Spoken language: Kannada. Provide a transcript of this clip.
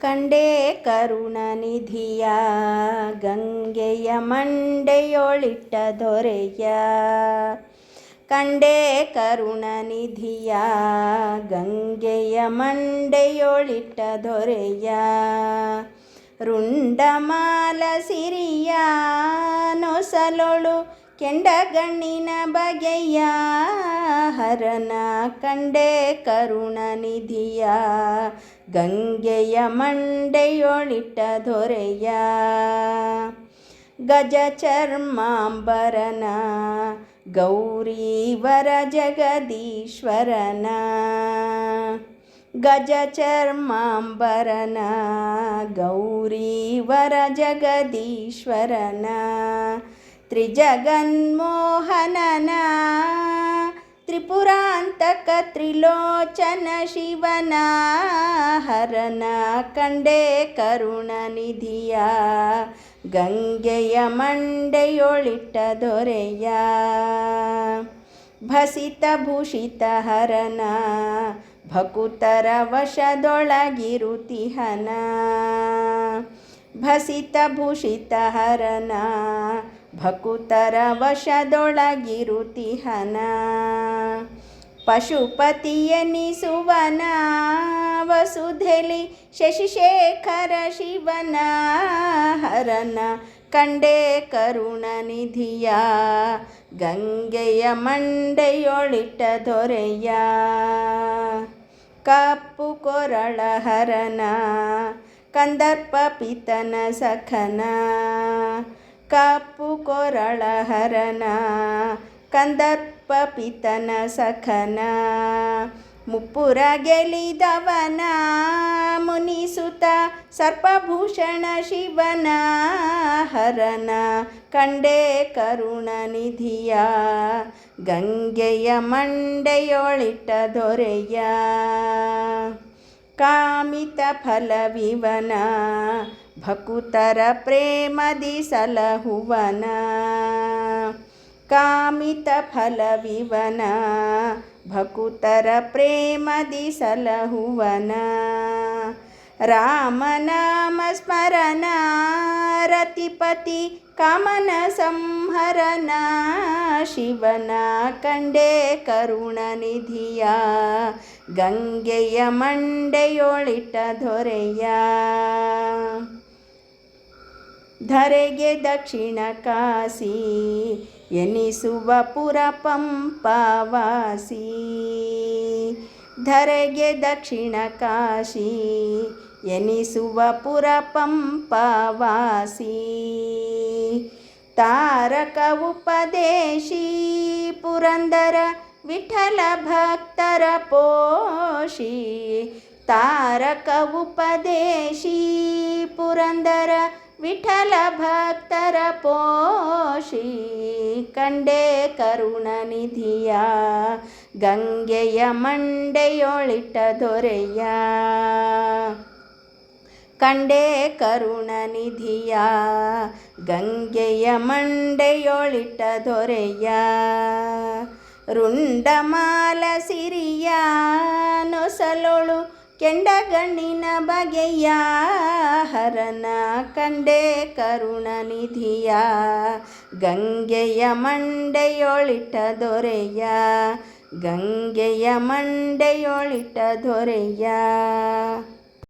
ಕಂಡೇ ಕರುಣನಿಧಿಯ ಗಂಗೆಯ ಮಂಡೆಯೊಳಿಟ್ಟ ದೊರೆಯ. ಕಂಡೇ ಕರುಣನಿಧಿಯ ಗಂಗೆಯ ಮಂಡೆಯೊಳಿಟ್ಟ ದೊರೆಯ. ರುಂಡಮಾಲ ಸಿರಿಯ, ನೊಸಲೊಳು ಕೆಂಡಗಣ್ಣಿನ ಬಗೆಯ. ಹರನ ಕಂಡೇ ಕರುಣನಿಧಿಯ ಗಂಗೆಯ ಮಂಡೆಯೊಳಿಟ್ಟ ದೊರೆಯ ಗಜ ಚರ್ಮಾಂಬರನ ಗೌರೀವರ ಜಗದೀಶ್ವರನ ಗಜ ಚರ್ಮಾಂಬರನ ಗೌರೀವರ ಜಗದೀಶ್ವರನ ತ್ರಿಜಗನ್ಮೋಹನನ ತ್ರಿಪುರಾಂತಕ ತ್ರಿಲೋಚನ ಶಿವನ ಹರನ ಕಂಡೇ ಕರುಣನಿಧಿಯ ಗಂಗೆಯ ಮಂಡೆಯೊಳಿಟ್ಟ ದೊರೆಯ. ಭಸಿತ ಭೂಷಿತ ಹರನ ಭಕುತರ ವಶದೊಳಗಿರುತಿಹನ. ಭಸಿತ ಭೂಷಿತ ಹರನ ಭಕುತರ ವಶದೊಳಗಿರುತಿಹನ. ಪಶುಪತಿಯನಿಸುವನ ವಸುಧೆಲಿ ಶಶಿಶೇಖರ ಶಿವನ ಹರನ ಕಂಡೇ ಕರುಣನಿಧಿಯ. ಗಂಗೆಯ ಮಂಡೆಯೊಳಿಟ್ಟ ದೊರೆಯ. ಕಪ್ಪು ಕೊರಳ ಹರನ ಕಂದರ್ಪ ಪಿತನ ಸಖನ. ಕಪ್ಪು ಕೊರಳ ಹರನ ಕಂದರ್ಪ ಪಿತನ ಸಖನ, ಮುಪ್ಪುರ ಗೆಲಿದವನ, ಮುನಿಸುತ ಸರ್ಪಭೂಷಣ ಶಿವನ, ಹರನ ಕಂಡೇ ಕರುಣನಿಧಿಯ ಗಂಗೆಯ ಮಂಡೆಯೊಳಿಟ್ಟ ದೊರೆಯ, ಕಾಮಿತ ಫಲವಿವನ, ಭಕುತರ ಪ್ರೇಮದಿ ಸಲಹುವನ. ಕಾಮಿತ ಫಲವಿವನ ಭಕುತರ ಪ್ರೇಮದಿ ಸಲಹುವನ ರಾಮನಾಮ ಸ್ಮರಣ ರತಿಪತಿ ಕಮನ ಸಂಹರನ ಶಿವನ ಕಂಡೇ ಕರುಣನಿಧಿಯ ಗಂಗೆಯ ಮಂಡೆಯೊಳಿಟ್ಟ ದೊರೆಯ ಧರೆಗೆ ದಕ್ಷಿಣ ಕಾಸಿ ಎನಿಸುವ ಪುರ ಪಂಪವಾಸಿ. ಧರೆಗೆ ದಕ್ಷಿಣ ಕಾಶಿ, ಎನಿಸುವ ಪುರ ಪಂಪವಾಸಿ. ತಾರಕ ಉಪದೇಶಿ, ಪುರಂದರ ವಿಠಲ ಭಕ್ತರ ಪೋಷಿ. ತಾರಕ ಉಪದೇಶಿ, ಪುರಂದರ ವಿಠಲ ಭಕ್ತರ ಪೋಷಿ ಕಂಡೇ ಕರುಣನಿಧಿಯ ಗಂಗೆಯ ಮಂಡೆಯೊಳಿಟ ದೊರೆಯ. ಕರುಣ ನಿಧಿಯ. ಗಂಗೆಯ ಮಂಡೆಯೊಳಿಟ ದೊರೆಯ. ರುಂಡಮಾಲ ಸಿರಿಯ ನೊಸಲೊಳು ಕೆಂಡಗಣ್ಣಿನ ಬಗೆಯ ಹರನ ಕರುಣ ನಿಧಿಯ ಗಂಗೆಯ ಮಂಡೆಯೊಳಿಟ ದೊರೆಯ ಗಂಗೆಯ ಮಂಡೆಯೊಳಿಟ ದೊರೆಯ